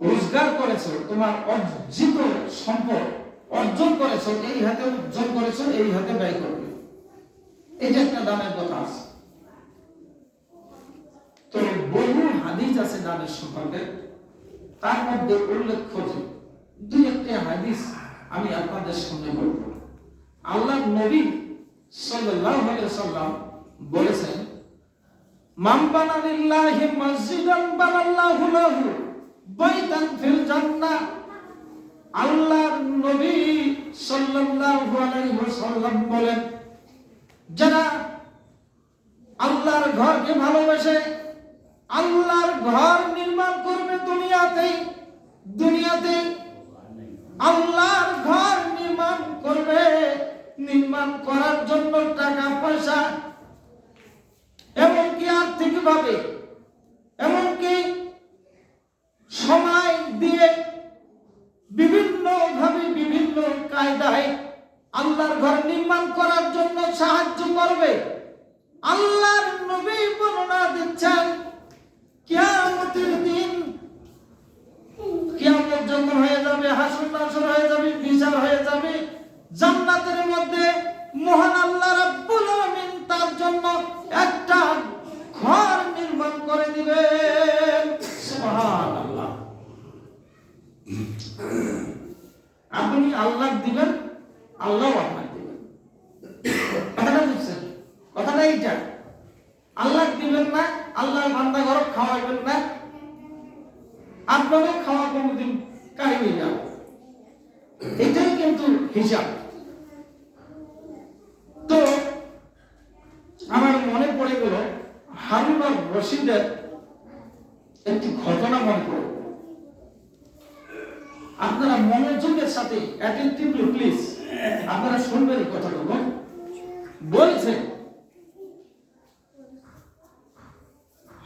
রোজগার করেছ, তোমার অর্জিত সম্পদ অর্জন করেছ, এই হাতে অর্জন করেছ, এই হাতে ব্যয় করবে। এটা একটা দানের কথা আছে। তো বহু হাদিস আছে দানের সম্পর্কে। তার মধ্যে উল্লেখ্য যে, দুই একটা হাদিস আমি আপনাদের সামনে বলব। আল্লাহ নবী সাল্লাল্লাহু আলাইহি সাল্লাম বলেছেন, মান বানা লিল্লাহি মসজিদান বানাল্লাহু লাহু। বাইতান নবী সাল্লাল্লাহু আলাইহি ওয়াসাল্লাম বলেন, যারা আল্লাহর ঘরকে ভালোবাসে, আল্লাহর ঘর নির্মাণ করবে দুনিয়াতেই দুনিয়াতেই আল্লাহর ঘর নির্মাণ করবে, নির্মাণ করার জন্য টাকা পয়সা এমনকি আর্থিক ভাবে এমনকি কায়দায় আল্লাহর ঘর নির্মাণ করার জন্য সাহায্য করবে। আল্লাহর নবী বর্ণনা দিচ্ছেন, কিয়ামতের দিন কিয়ামত যখন হয়ে যাবে, হাসর নাসর হয়ে যাবে, বিচার হয়ে যাবে, জান্নাতের মধ্যে মহান আল্লাহ রাব্বুল আলামিন তার জন্য একটা ঘর নির্মাণ করে দিবেন সুবহানাল্লাহ আপনি আল্লাহ দিবেন আল্লাহ আপনাকে দিবেন কথাটা বুঝছেন কথাটা এইটা আল্লাহ দিবেন না আল্লাহ বান্দা ঘর খাওয়াইবেন না আপনাকে খাওয়া কোনোদিন কাহিনী যাবে এটাই কিন্তু হিসাব তো আমার মনে পড়ে গেল হারুন আর রশিদের একটি ঘটনা মনে পড়ে আপনারা মনোযোগের সাথে অ্যাটেন্টিভলি প্লিজ আপনারা শুনবেন এই কথাগুলো। বলছে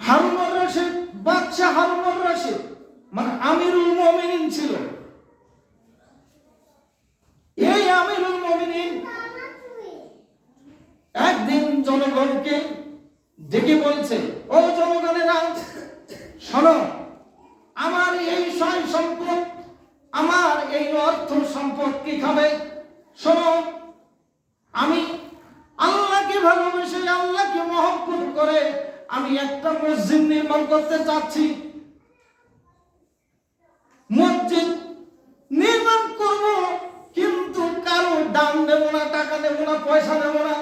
হারুন রশিদ, বাদশাহ হারুন রশিদ মানে আমিরুল মুমিনিন ছিল। এই আমিরুল মুমিনিন একদিন জনগণকে ডেকে বলছে, ও জনগণেরা শোনো, আমার এই সয় সম্পদ, আমার এই অর্থ সম্পদ কি খাবে? শোনো, আমি আল্লাহকে ভালোবেসে, আল্লাহকে মহব্বত করে আমি একটা মসজিদ নির্মাণ করতে চাচ্ছি। মসজিদ নির্মাণ করব, কিন্তু কারও দাম দেব না, টাকা দেব না, পয়সা দেব না।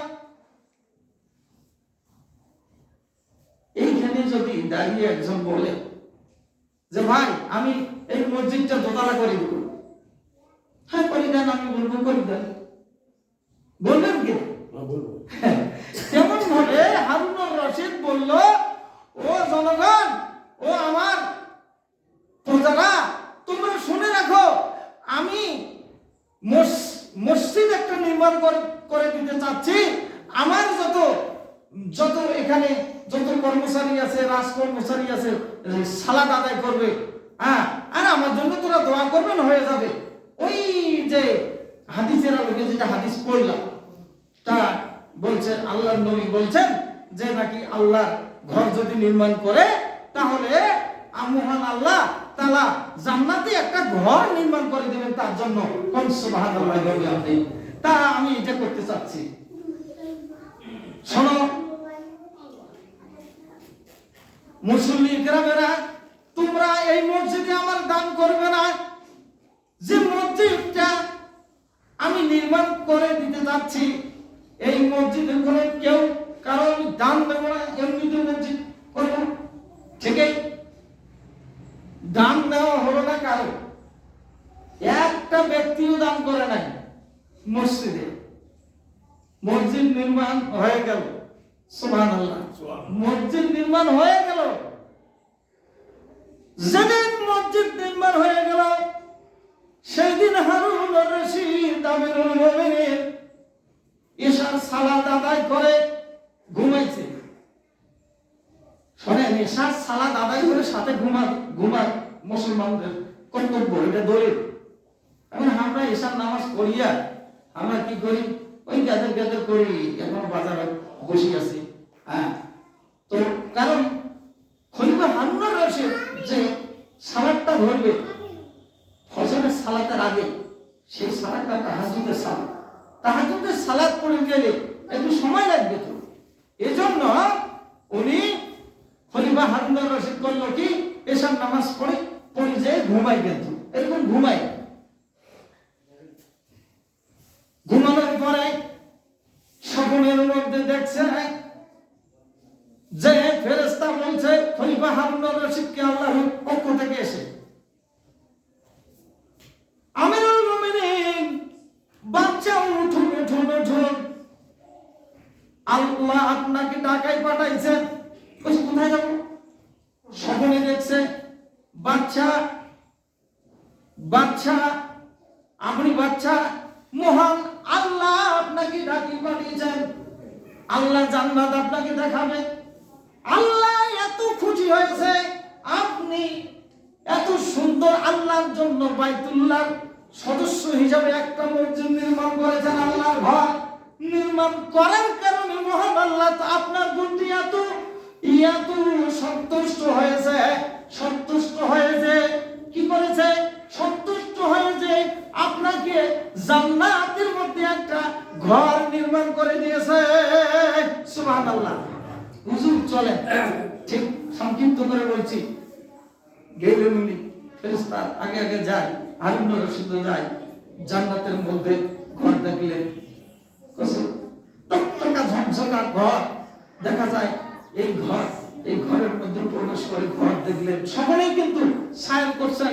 যদি দাঁড়িয়ে একজন বলে যে ভাই আমি এই মসজিদটা দোতলা করে দেব। হ্যাঁ করে দেন আমি বলব করে দেন। বলবেন কি? তেমন ভাবে হারুনুর রশিদ বলল ও জনগণ ও আমার প্রজারা তোমরা শুনে রাখো আমি মস- মসজিদ একটা নির্মাণ করে- করে দিতে চাচ্ছি। আমার যত যত এখানে যত কর্মচারী আছে রাজ কর্মচারী আছে সালাদ আদায় করবে হ্যাঁ? আর আমার জন্য তোরা দোয়া করবেন, হয়ে যাবে। ওই যে হাদিসের আলোকে যেটা হাদিস পড়লাম, তা বলছেন আল্লাহ নবী বলছেন যে নাকি আল্লাহ ঘর যদি নির্মাণ করে, তাহলে মহান আল্লাহ তালা জান্নাতে একটা ঘর নির্মাণ করে দেবেন তার জন্য। কোন আপনি? তা আমি এটা করতে চাচ্ছি। শোনো। মুসল্লি গ্রামেরা, তোমরা এই মসজিদে আমার দান করবে না। যে মসজিদটা আমি নির্মাণ করে দিতে যাচ্ছি, এই মসজিদের কোনো কেউ কারও আমি দান দেবো না, এমনিতে মসজিদ করব ঠিকই। দান দেওয়া হলো না কারও। একটা ব্যক্তিও দান করে নাই মসজিদে। মসজিদ নির্মাণ হয়ে গেল। সুবহানাল্লাহ। মসজিদ নির্মাণ হয়ে গেল। যেদিন মসজিদ নির্মাণ হয়ে গেল সেদিন হারুন রশিদ আমিরুল মুমিনিন ঈশার সালাত আদায় করে ঘুমাইছে। শোনেন ঈশার সালাত আদায় করে সাথে ঘুমা ঘুমার মুসলমানদের কর্তব্য এটা দলিল। এখন আমরা ঈশার নামাজ পড়িয়া আমরা কি করি? ওই গাদের গাদের করি এখন বাজারে বসে আছি হ্যাঁ। তো কারণ খলিফা হারুন রয়েছে যে সালাদটা ধরবে, ফজরের সালাতের আগে সেই সালাদটা তাহাজুদের সালাদ। তাহাজুদের সালাদ পড়ে গেলে একটু সময় লাগবে তো। এজন্য উনি খলিফা হারুন রশিদ করল কি এসব নামাজ পড়ে পড়ে যেয়ে ঘুমাই কিন্তু এরকম ঘুমাই ঘুমানোর পরে স্বপ্নের মধ্যে দেখছে যে ফেরেস্তা বলছে খলিফা হারুন রশিদকে আল্লাহর পক্ষ থেকে এসে আমিরুল মুমিনিন বাচ্চা উঠুন উঠুন উঠুন আল্লাহ আপনাকে ঢাকায় পাঠাইছেন কোথায় যাব? স্বপ্নে দেখছে, বাচ্চা বাচ্চা, আপনি বাচ্চা, মহান আল্লাহ আপনাকে ডাকি পাঠিয়েছেন। আল্লাহ জান্নাত আপনাকে দেখাবে। আল্লাহ এত খুশি হয়েছে, আপনি এত সুন্দর আল্লাহর জন্য বাইতুল্লাহ সদস্য হিসাবে একটা মসজিদ নির্মাণ করেছেন আল্লাহর ঘর। নির্মাণ করার কারণে মহান আল্লাহ আপনার প্রতি এত এত সন্তুষ্ট হয়েছে। জান্নাতের মধ্যে ঘর দেখলেন। ঘর। দেখা যায়, এই ঘর, এই ঘরের মধ্যে প্রবেশ করে ঘর দেখলেন। সকলেই কিন্তু সায়ন করছেন।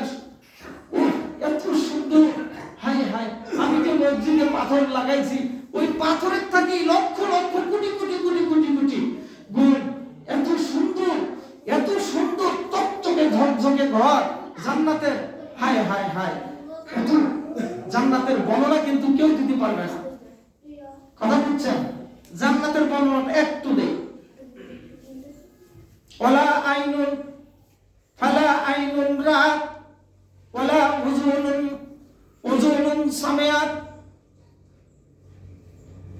এত সুন্দর। আমি যে মসজিদে পাথর লাগাইছি, ওই পাথরের থাকি লক্ষ লক্ষ, কোটি কোটি চকচকে ঝকঝকে ঘর, জান্নাতের হাই হাই এত জান্নাতের বর্ণনা কিন্তু কেউ দিতে পারবে না। কথা বুঝছেন জান্নাতের বর্ণনা একটু দেই। ওলা আইনুন, ফালা আইনুন রাত, ওলা উজুনুন উজুনুন সামিয়াত।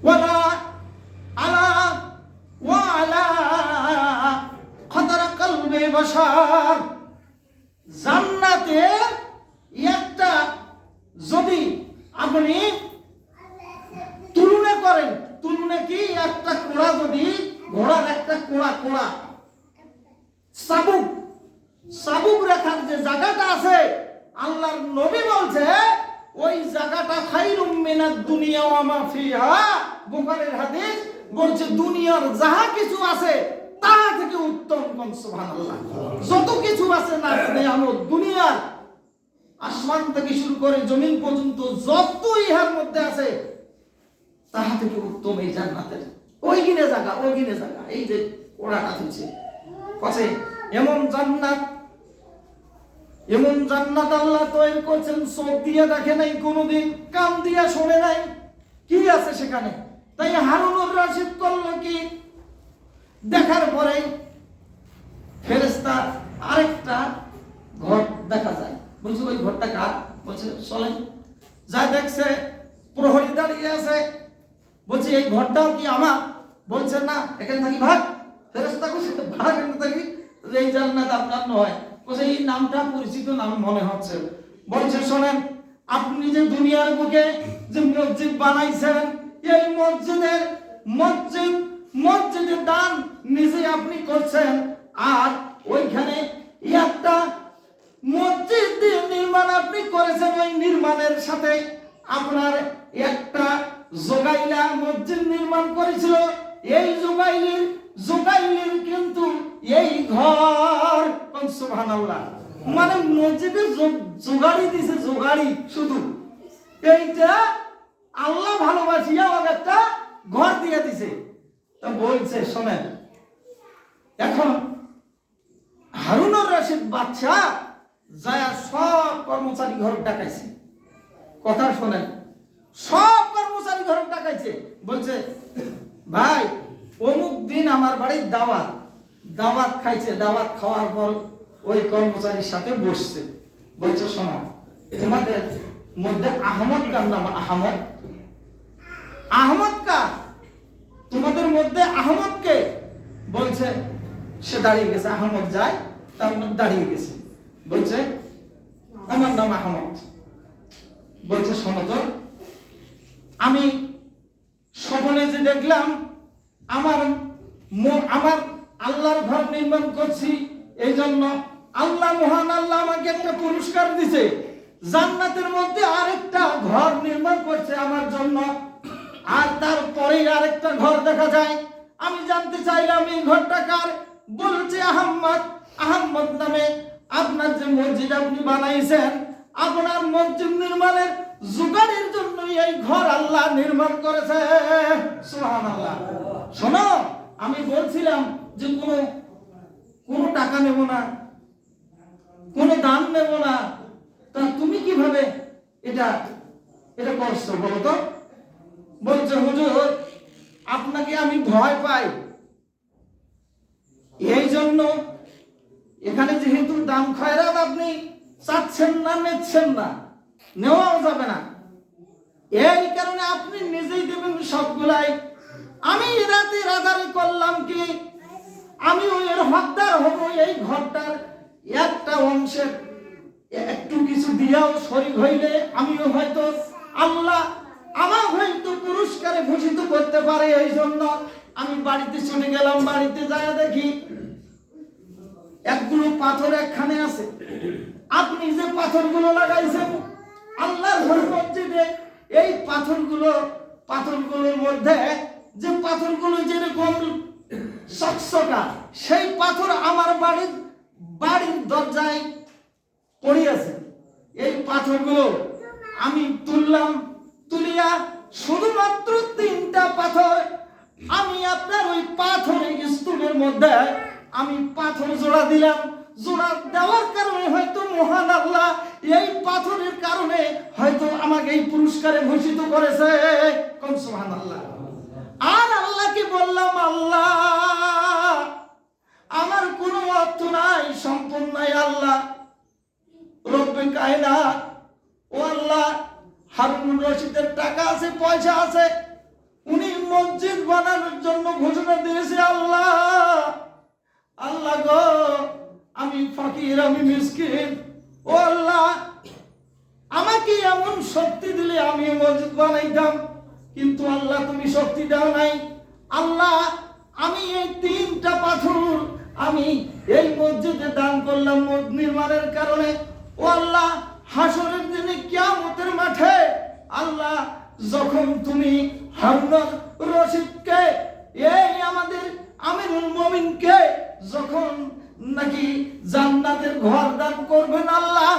ওয়ালা আলা, ওয়ালা খতরা কলবে বশার জান্নাতে একটা যদি আপনি তুলনা করেন, তুলনা কি? একটা কোড়া যদি, ঘোড়ার একটা কোড়া কোড়া। সাবুক। সাবুক রেখার যে জায়গাটা আছে, আল্লাহর নবী বলছে, ওই জায়গাটা খাইরুম মিনাদ দুনিয়া ওয়া মা ফিহা। হাদিস বলছে, দুনিয়ার যাহা কিছু আছে থেকে উত্তম কোন, সুবহানাল্লাহ। যত কিছু আছে না নিয়ামত দুনিয়ার। আসমান থেকে শুরু করে জমিন পর্যন্ত যত ইহার মধ্যে আছে, তাহা থেকে উত্তম এই জান্নাতের। ওই গিনে জায়গা ওই গিনে জায়গা এই যে এমন জান্নাত এমন জান্নাত আল্লাহ তৈরি করছেন, চোখ দিয়ে দেখে নাই কোনোদিন, কান দিয়ে শোনে নাই। কি আছে সেখানে? তাই হারুনুর রাশিদ করল কি? দেখার পরে ফেরেস্তা আরেকটা ঘর দেখা যায়। বলছে, ওই ঘরটা কার? বলছে চলেন যা দেখছে, প্রহরী দাঁড়িয়ে আছে। বলছে, এই ঘরটাও কি আমার? বলছে, না, এখানে থাকি ভাগ। ফেরেস্তা বলছে, ভাগ এখানে থাকি? এই জান্নাত আপনার নয়। বলছে, এই নামটা পরিচিত নাম মনে হচ্ছে। বলছে, শোনেন, আপনি যে দুনিয়ার বুকে যে মসজিদ বানাইছেন, এই মসজিদের মসজিদ মসজিদের দান নিজে আপনি করছেন, আর ওইখানে একটা মসজিদ নির্মাণ আপনি করেছেন, ওই নির্মাণের সাথে আপনার একটা জোগাইলা মসজিদ নির্মাণ করেছিল। এই জোগাইলির জোগাইলির কিন্তু এই ঘর সুবহানাল্লাহ। মানে মসজিদে জোগাড়ি দিছে, জোগাড়ি শুধু। এইটা আল্লাহ ভালোবাসিয়া একটা ঘর দিয়ে দিছে। বলছে, শোনেন, এখন হারুনুর রশিদ বাচ্চা যায় সব কর্মচারী ঘর ডাকাইছে। কথা শোনেন, সব কর্মচারী ঘর ডাকাইছে। বলছে, ভাই, অমুক দিন আমার বাড়ির দাওয়াত দাওয়াত খাইছে, দাওয়াত খাওয়ার পর ওই কর্মচারীর সাথে বসছে। বলছে শোনো তোমাদের মধ্যে আহমদ কার নাম? আহমদ? আহমদ কা তোমাদের মধ্যে আহমদ কে বলছে, সে দাঁড়িয়ে গেছে, আহমদ যায়, তার মধ্যে দাঁড়িয়ে গেছে। বলছে, আমার নাম আহমদ। বলছে, শোনো তো, আমি স্বপ্নে যে দেখলাম, আমার আমার আল্লাহর ঘর নির্মাণ করছি এই জন্য আল্লাহ মহান আল্লাহ আমাকে একটা পুরস্কার দিছে। জান্নাতের মধ্যে আরেকটা ঘর নির্মাণ করছে আমার জন্য। আর তারপরেই আরেকটা ঘর দেখা যায়। আমি জানতে চাইলাম এই ঘরটা কার? বলছে আহম্মদ। আহম্মদ নামে আপনার যে মসজিদ আপনি বানাইছেন, আপনার মসজিদ নির্মাণের জোগাড়ের জন্য এই ঘর আল্লাহ নির্মাণ করেছে। শোনো, আমি বলছিলাম যে কোনো কোনো টাকা নেব না, কোনো দান নেব না। তা তুমি কীভাবে এটা এটা করছ বলো তো? বলছে, হুজুর, আপনাকে আমি ভয় পাই। এই জন্য এখানে যেহেতু দাম খয়রাত আপনি চাচ্ছেন না, নিচ্ছেন না, নেওয়াও যাবে না। এই কারণে আপনি নিজেই দেবেন সবগুলাই। আমি রাতে রাজারি করলাম কি? আমি এর হকদার হব, এই ঘরটার একটা অংশের একটু কিছু দিয়াও শরীর হইলে আমিও হয়তো আল্লাহ আমার হয়তো পুরস্কারে ভূষিত করতে পারে এই জন্য আমি বাড়িতে চলে গেলাম, বাড়িতে যায় দেখি একগুলো পাথর একখানে আছে। আপনি যে পাথরগুলো লাগাইছেন, আল্লাহর ঘর মসজিদে এই পাথরগুলো, পাথরগুলোর মধ্যে যে পাথরগুলো যেরকম চকচকা সেই পাথর আমার বাড়ির বাড়ির দরজায় পড়ে আছে এই পাথরগুলো আমি তুললাম তুলিয়া শুধুমাত্র তিনটা পাথর। আমি আপনার ওই পাথরের স্তূপের মধ্যে আমি পাথর জোড়া দিলাম। জোড়া দেওয়ার কারণে হয়তো মহান আল্লাহ এই পাথরের কারণে হয়তো আমাকে এই পুরস্কারে ঘোষিত করেছে। কোন সুহান আল্লাহ আর আল্লাহকে বললাম, আল্লাহ, আমার কোনো অর্থ নাই, সম্পদ আল্লাহ। রব্বে কায়না ও আল্লাহ হারুন রশিদের টাকা আছে, পয়সা আছে। উনি মসজিদ বানানোর জন্য ঘোষণা দিয়েছে, আল্লাহ। আল্লাহ গো, আমি ফকির, আমি মিসকিন। ও আল্লাহ, আমাকে এমন শক্তি দিলে আমি মসজিদ বানাইতাম, কিন্তু আল্লাহ তুমি শক্তি দাও নাই। আল্লাহ, আমি এই তিনটা পাথর আমি এই মসজিদে দান করলাম নির্মাণের কারণে। ও আল্লাহ হাসরের দিনে কিয়ামতের মাঠে আল্লাহ যখন তুমি হারুন রশিদকে, এই আমাদের আমিরুল মমিনকে যখন নাকি জান্নাতের ঘর দান করবেন আল্লাহ,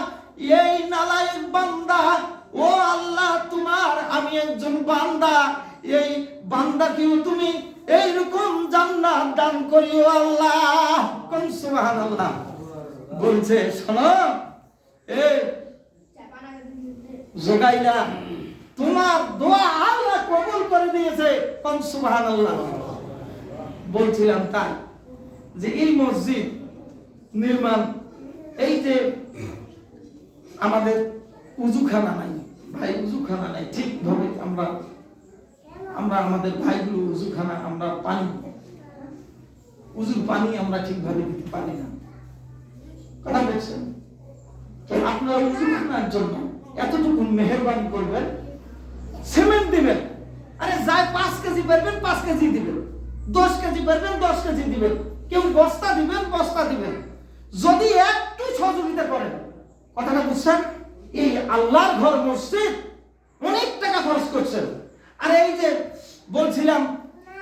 এই নালায়েক বান্দা, ও আল্লাহ তোমার আমি একজন বান্দা, এই বান্দা বান্দাকেও তুমি এইরকম জান্নাত দান করিও আল্লাহ। কোন সুবহানাল্লাহ। বলছে, শোনো এই জোগাইলা। তোমার দোয়া আল্লাহ কবুল করে দিয়েছে কোন সুবহানাল্লাহ। বলছিলাম তাই যে এই মসজিদ নির্মাণ, এই যে আমাদের উজুখানা নাই, ভাই উজুখানা নাই ঠিকভাবে আমরা আমরা আমাদের ভাইগুলো উজুখানা, আমরা পানি, উজুর পানি আমরা ঠিকভাবে দিতে পারি না। কথা বলছেন? আপনারা উজুখানার জন্য এতটুকু মেহরবানি করবেন, সিমেন্ট দিবেন। আরে যাই পাঁচ কেজি পারবেন পাঁচ কেজি দিবেন। দশ কেজি পারবেন দশ কেজি দিবেন। কেউ বস্তা দিবেন বস্তা দিবেন। যদি একটু সহযোগিতা করেন, কথাটা বুঝছেন? এই আল্লাহর ঘর মসজিদ অনেক টাকা খরচ করছেন। আর এই যে বলছিলাম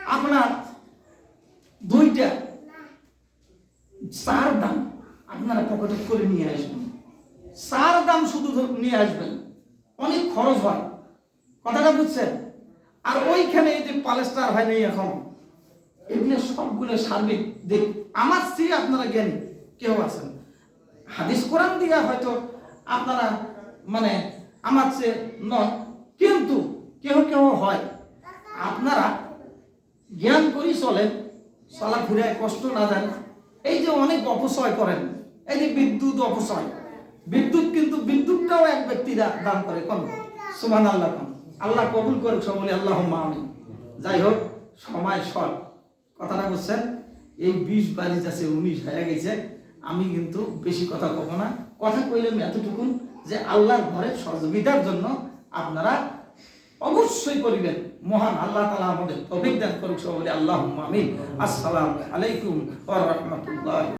আপনার দুইটা চার দাম আপনারা পকেটে করে নিয়ে আসবেন চার দাম শুধু নিয়ে আসবেন। অনেক খরচ হয়। কথাটা বুঝছেন? আর ওইখানে এই যে পালেস্টার হয়নি এখন, এগুলো সবগুলো সার্বিক দিক আমার চেয়ে আপনারা জ্ঞানী, কেউ আছেন। হাদিস কোরআন দিয়ে হয়তো আপনারা মানে আমার চেয়ে নন, কিন্তু কেউ কেউ হয়। আপনারা জ্ঞান করি চলেন চলা ঘুরে কষ্ট না দেন। এই যে অনেক অপচয় করেন, এই যে বিদ্যুৎ অপচয়। বিদ্যুৎ কিন্তু বিদ্যুৎটাও এক ব্যক্তি দান করে। কোন? সুমান আল্লাহ কোন? আল্লাহ কবুল করুক সকলে আল্লাহ মামি যাই হোক সময় শর্ট কথাটা বুঝছেন? এই বিশ বাইশ আছে, উনিশ হয়ে গেছে। আমি কিন্তু বেশি কথা কব না। কথা কইলাম এতটুকু যে আল্লাহর ঘরের সহযোগিতার জন্য আপনারা অবশ্যই করিবেন। মহান আল্লাহ তালা আমাদের দান করুক সবাই আল্লাহ আমিন। আসসালামু আলাইকুম রাহমাতুল্লাহ